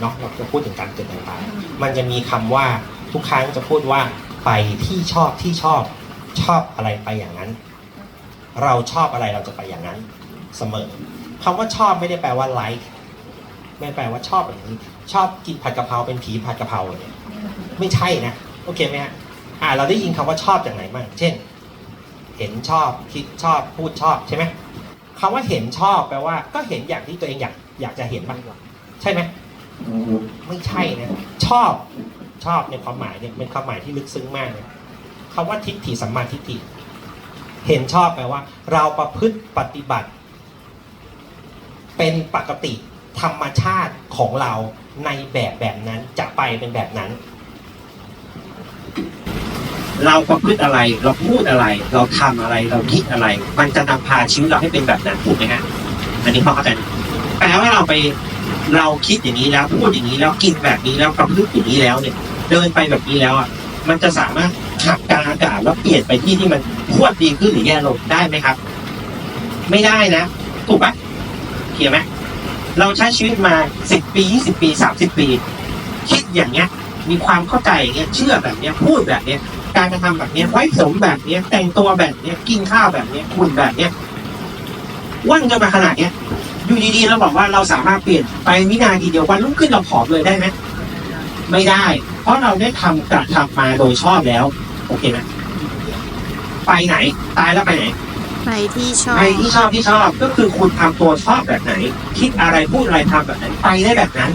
เนาะเราจะพูดถึงการเกิดการตายมันจะมีคำว่าทุกครั้งจะพูดว่าไปที่ชอบที่ชอบชอบอะไรไปอย่างนั้น เราชอบอะไรเราจะไปอย่างนั้นเสมอคำว่าชอบไม่ได้แปลว่า like ไม่แปลว่าชอบแบบนี้ ชอบกินผัดกะเพราเป็นผีผัดกะเพราเนี่ยไม่ใช่นะโอเคไหมฮะอ่าเราได้ยินคำว่าชอบจากไหนบ้างเช่น เห็นชอบคิดชอบพูดชอบใช่ไหมคำว่าเห็นชอบแปลว่า ก็เห็นอย่างที่ตัวเองอยากอยากจะเห็นบ้างใช่ไหม ไม่ใช่นะชอบชอบในความหมายเนี่ยเป็นความหมายที่ลึกซึ้งมากเลยคำว่าทิฏฐิสัมมาทิฏฐิเห็นชอบแปลว่า เราประพฤติปฏิบัติ เป็นปกติธรรมชาติของเราในแบบแบบนั้นจะไปเป็นแบบนั้น เราประพฤติอะไรเราพูดอะไร เราทำอะไรเราคิดอะไร มันจะนำพาชีวิตเราให้เป็นแบบนั้นถูกไหมฮะอันนี้พอเข้าใจแปลว่าเราไป เราคิดอย่างนี้แล้วพูดอย่างนี้แล้วกินแบบนี้แล้วประพฤติอย่างนี้แล้วเนี่ย เดินไปแบบนี้แล้วอะมันจะสามารถขับกลางอากาศแล้วเปลี่ยนไปที่ที่มันพวดดีขึ้นหรือแย่ลงได้ไหมครับ ไม่ได้นะถูกปะเขียนไหมเราใช้ชีวิตมาสิบปียี่สิบปีสามสิบปี คิดอย่างเงี้ย มีความเข้าใจอย่างเงี้ยเชื่อแบบเนี้ยพูดแบบเนี้ยการกระทำแบบเนี้ยไว้ผมแบบเนี้ยแต่งตัวแบบเนี้ยกินข้าวแบบเนี้ยคุณแบบเนี้ยว่นกันมาขนาดเนี้ย อยู่ดีๆเราบอกว่าเราสามารถเปลี่ยนไปวินาทีเดียววันรุ่งขึ้นเราผอมเลยได้ไหมไม่ได้ เพราะเราได้ทำกระทำมาโดยชอบแล้ว โอเคไหมไปไหน ตายแล้วไปไหนไปที่ชอบไปที่ชอบที่ชอบก็คือคุณทำตัวชอบแบบไหน คิดอะไรพูดอะไรทำแบบไหนไปได้แบบนั้น